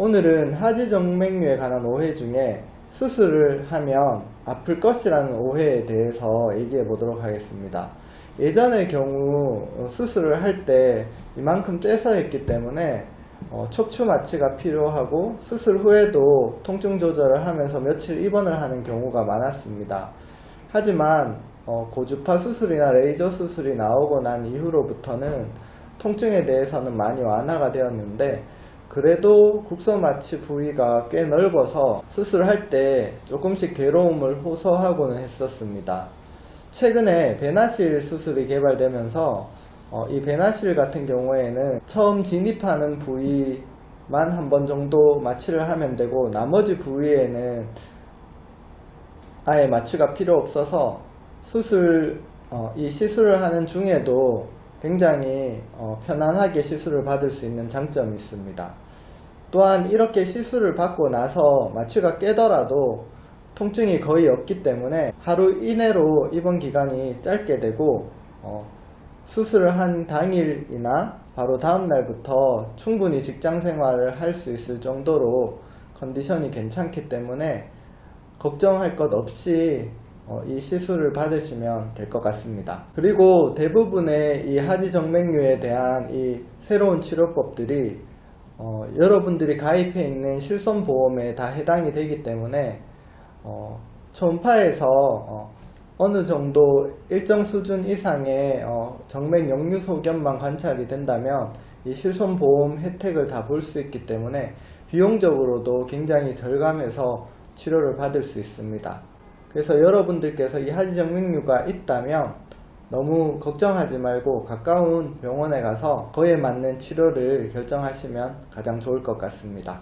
오늘은 하지정맥류에 관한 오해 중에 수술을 하면 아플 것이라는 오해에 대해서 얘기해 보도록 하겠습니다. 예전의 경우 어, 수술을 할 때 이만큼 떼서 했기 때문에 어, 척추 마취가 필요하고 수술 후에도 통증 조절을 하면서 며칠 입원을 하는 경우가 많았습니다. 하지만 어, 고주파 수술이나 레이저 수술이 나오고 난 이후로부터는 통증에 대해서는 많이 완화가 되었는데 그래도 국소 마취 부위가 꽤 넓어서 수술할 때 조금씩 괴로움을 호소하고는 했었습니다. 최근에 배나실 수술이 개발되면서 어, 이 배나실 같은 경우에는 처음 진입하는 부위만 한 번 정도 마취를 하면 되고 나머지 부위에는 아예 마취가 필요 없어서 수술 어, 이 시술을 하는 중에도 굉장히 어, 편안하게 시술을 받을 수 있는 장점이 있습니다. 또한 이렇게 시술을 받고 나서 마취가 깨더라도 통증이 거의 없기 때문에 하루 이내로 입원 기간이 짧게 되고 어, 수술을 한 당일이나 바로 다음 날부터 충분히 직장 생활을 할 수 있을 정도로 컨디션이 괜찮기 때문에 걱정할 것 없이 어, 이 시술을 받으시면 될 것 같습니다. 그리고 대부분의 이 하지정맥류에 대한 이 새로운 치료법들이 어, 여러분들이 가입해 있는 실손보험에 다 해당이 되기 때문에 어, 초음파에서 어, 어느 정도 일정 수준 이상의 어, 정맥 역류 소견만 관찰이 된다면 이 실손보험 혜택을 다 볼 수 있기 때문에 비용적으로도 굉장히 절감해서 치료를 받을 수 있습니다. 그래서 여러분들께서 이 하지정맥류가 있다면 너무 걱정하지 말고 가까운 병원에 가서 그에 맞는 치료를 결정하시면 가장 좋을 것 같습니다.